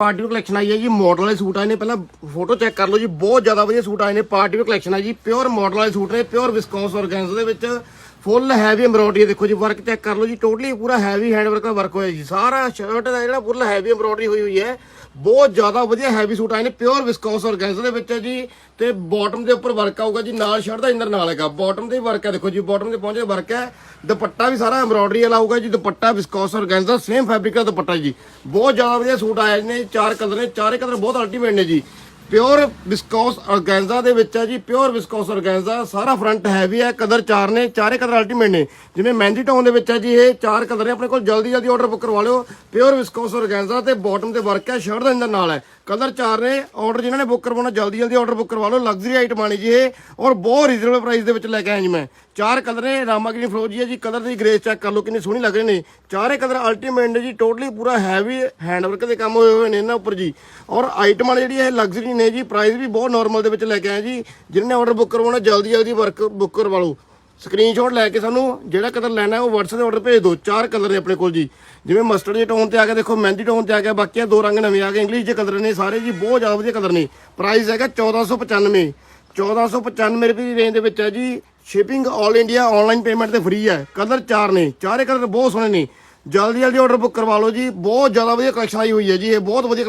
Party wear collection ਆਈ ਹੈ ਜੀ model ਵਾਲੇ ਸੂਟ ਆਏ ਨੇ, ਪਹਿਲਾਂ ਫੋਟੋ ਚੈੱਕ ਕਰ ਲਓ ਜੀ, ਬਹੁਤ ਜ਼ਿਆਦਾ ਵਧੀਆ ਸੂਟ ਆਏ ਨੇ, ਪਾਰਟੀ ਵੇਅਰ ਕਲੈਕਸ਼ਨ ਆ ਜੀ ਪਿਓਰ ਮਾਡਲ ਵਾਲੇ ਸੂਟ ਨੇ ਪਿਓਰ ਵਿਸਕੌਸ ਔਰਗੈਂਜ਼ਾ ਦੇ ਵਿੱਚ ਫੁੱਲ ਹੈਵੀ ਐਮਬ੍ਰੋਇਡਰੀ ਦੇਖੋ ਜੀ ਵਰਕ ਚੈੱਕ ਕਰ ਲਓ ਜੀ ਟੋਟਲੀ ਪੂਰਾ ਹੈਵੀ ਹੈਂਡ ਵਰਕ ਦਾ ਵਰਕ ਹੋਇਆ ਜੀ, ਸਾਰਾ ਸ਼ਰਟ ਦਾ ਜਿਹੜਾ ਪੂਰਾ ਹੈਵੀ ਐਮਬ੍ਰੋਇਡਰੀ ਹੋਈ ਹੋਈ ਹੈ ਬਹੁਤ ਜ਼ਿਆਦਾ ਵਧੀਆ ਹੈਵੀ ਸੂਟ ਆਏ ਨੇ ਪਿਓਰ ਵਿਸਕੋਸ ਔਰਗੈਂਜ਼ਾ ਦੇ ਵਿੱਚ ਹੈ ਜੀ, ਤੇ ਬਾਟਮ ਦੇ ਉੱਪਰ ਵਰਕ ਆਊਗਾ ਜੀ, ਨਾਲ ਸ਼ਰਟ ਦਾ ਇੰਦਰ ਨਾਲ ਹੈਗਾ। ਬਾਟਮ ਤੇ ਵਰਕ ਹੈ, ਦੇਖੋ ਜੀ ਬਾਟਮ ਦੇ ਪਹੁੰਚੇ ਵਰਕ ਹੈ, ਦੁਪੱਟਾ ਵੀ ਸਾਰਾ ਐਮਬ੍ਰੋਇਡਰੀ ਵਾਲਾ ਆਊਗਾ ਜੀ, dupatta viscose organza same fabric ਦਾ ਦੁਪੱਟਾ ਜੀ। ਬਹੁਤ ਜ਼ਿਆਦਾ ਵਧੀਆ ਸੂਟ ਆਏ ਨੇ, ਚਾਰ ਕਲਰ ਨੇ, ਚਾਰੇ ਕਲਰ ਬਹੁਤ ਅਲਟੀਮੇਟ ਨੇ ਜੀ। ਪਿਓਰ ਵਿਸਕੋਸ ਔਰਗੈਂਜ਼ਾ ਦੇ ਵਿੱਚ ਹੈ ਜੀ, ਪਿਓਰ ਵਿਸਕੋਸ ਔਰਗੈਂਜ਼ਾ ਸਾਰਾ ਫਰੰਟ ਹੈਵੀ ਹੈ ਕਲਰ ਚਾਰ ਨੇ, ਚਾਰੇ ਕਲਰ ਅਲਟੀਮੇਟ ਨੇ। ਜਿਵੇਂ ਮਹਿੰਦੀ ਟਾਊਨ ਦੇ ਵਿੱਚ ਹੈ ਜੀ, ਇਹ ਚਾਰ ਕਲਰ ਨੇ ਆਪਣੇ ਕੋਲ ਜਲਦੀ ਜਲਦੀ ਆਰਡਰ ਬੁੱਕ ਕਰਵਾ ਲਿਓ। ਪਿਓਰ ਵਿਸਕੋਸ ਔਰਗੈਂਜ਼ਾ ਤੇ ਬਾਟਮ ਤੇ ਵਰਕ ਹੈ ਸ਼ਰਟ ਦਾ ਇੰਦਰ ਨਾਲ ਹੈ। ਕਲਰ ਚਾਰ ਨੇ ਆਰਡਰ ਜਿਨ੍ਹਾਂ ਨੇ ਬੁੱਕ ਕਰਵਾਉਣਾ, ਜਲਦੀ ਜਲਦੀ ਆਰਡਰ ਬੁੱਕ ਕਰਵਾ ਲਓ। ਲਗਜ਼ਰੀ ਆਈਟਮ ਆਣੀ ਜੀ ਇਹ, ਔਰ ਬਹੁਤ ਰੀਜ਼ਨੇਬਲ ਪ੍ਰਾਈਸ ਦੇ ਵਿੱਚ ਲੈ ਕੇ ਆਇਆ ਜੀ ਮੈਂ। ਚਾਰ ਕਲਰ ਨੇ, ਰਾਮਾ ਗ੍ਰੀਨ ਫਰੋਜੀ ਹੈ ਜੀ, ਕਲਰ ਦੀ ਗ੍ਰੇਸ ਚੈੱਕ ਕਰ ਲਓ, ਕਿੰਨੀ ਸੋਹਣੀ ਲੱਗ ਰਹੇ ਨੇ। ਚਾਰੇ ਕਲਰ ਅਲਟੀਮੇਟ ਨੇ ਜੀ ਟੋਟਲੀ ਪੂਰਾ ਹੈਵੀ ਹੈਂਡਵਰਕ ਦੇ ਕੰਮ ਹੋਏ ਹੋਏ ਨੇ ਇਹਨਾਂ ਉੱਪਰ ਜੀ। ਔਰ ਆਈਟਮਾਂ ਜਿਹੜੀ ਇਹ ਲਗਜ਼ਰੀ ਨੇ ਜੀ ਪ੍ਰਾਈਸ ਵੀ ਬਹੁਤ ਨਾਰਮਲ ਦੇ ਵਿੱਚ ਲੈ ਕੇ ਆਏ ਜੀ। ਜਿਹਨੇ ਨੇ ਆਰਡਰ ਬੁੱਕ ਕਰਵਾਉਣਾ, ਜਲਦੀ ਜਲਦੀ ਵਰਕ ਬੁੱਕ ਕਰਵਾ ਲਓ। ਸਕਰੀਨਸ਼ਾਟ ਲੈ ਕੇ ਸਾਨੂੰ ਜਿਹੜਾ ਕਲਰ ਲੈਣਾ ਉਹ WhatsApp ਤੇ ਆਰਡਰ ਭੇਜ ਦਿਓ। ਚਾਰ ਕਲਰ ਨੇ ਆਪਣੇ ਕੋਲ ਜੀ। ਜਿਵੇਂ ਮਸਟਰਡ ਦੇ ਟੋਨ ਤੇ ਆ ਗਿਆ, ਦੇਖੋ, ਮਹਿੰਦੀ ਟੋਨ ਤੇ ਆ ਗਿਆ, ਬਾਕੀ ਦੋ ਰੰਗ ਨਵੇਂ ਆ ਗਏ ਇੰਗਲਿਸ਼ ਦੇ ਕਲਰ ਨੇ ਸਾਰੇ ਜੀ, ਬਹੁਤ ਜ਼ਿਆਦਾ ਵਧੀਆ ਕਲਰ ਨੇ। ਪ੍ਰਾਈਸ ਹੈਗਾ 1495 1495 ਰੁਪਏ ਦੀ ਰੇਂਜ ਦੇ ਵਿੱਚ ਹੈ ਜੀ। ਸ਼ਿਪਿੰਗ 올 ਇੰਡੀਆ ਆਨਲਾਈਨ ਪੇਮੈਂਟ ਤੇ ਫ੍ਰੀ ਹੈ। ਕਲਰ ਚਾਰ ਨੇ। ਚਾਰੇ ਕਲਰ ਬਹੁਤ ਸੋਹਣੇ ਨੇ। ਜਲਦੀ ਜਲਦੀ ਆਰਡਰ ਬੁੱਕ ਕਰਵਾ ਲਓ ਜੀ। ਬਹੁਤ ਜ਼ਿਆਦਾ ਵਧੀਆ ਕਲੈਕਸ਼ਨ ਆਈ ਹੋਈ ਹੈ ਜੀ। ਇਹ ਬਹੁਤ ਵਧੀਆ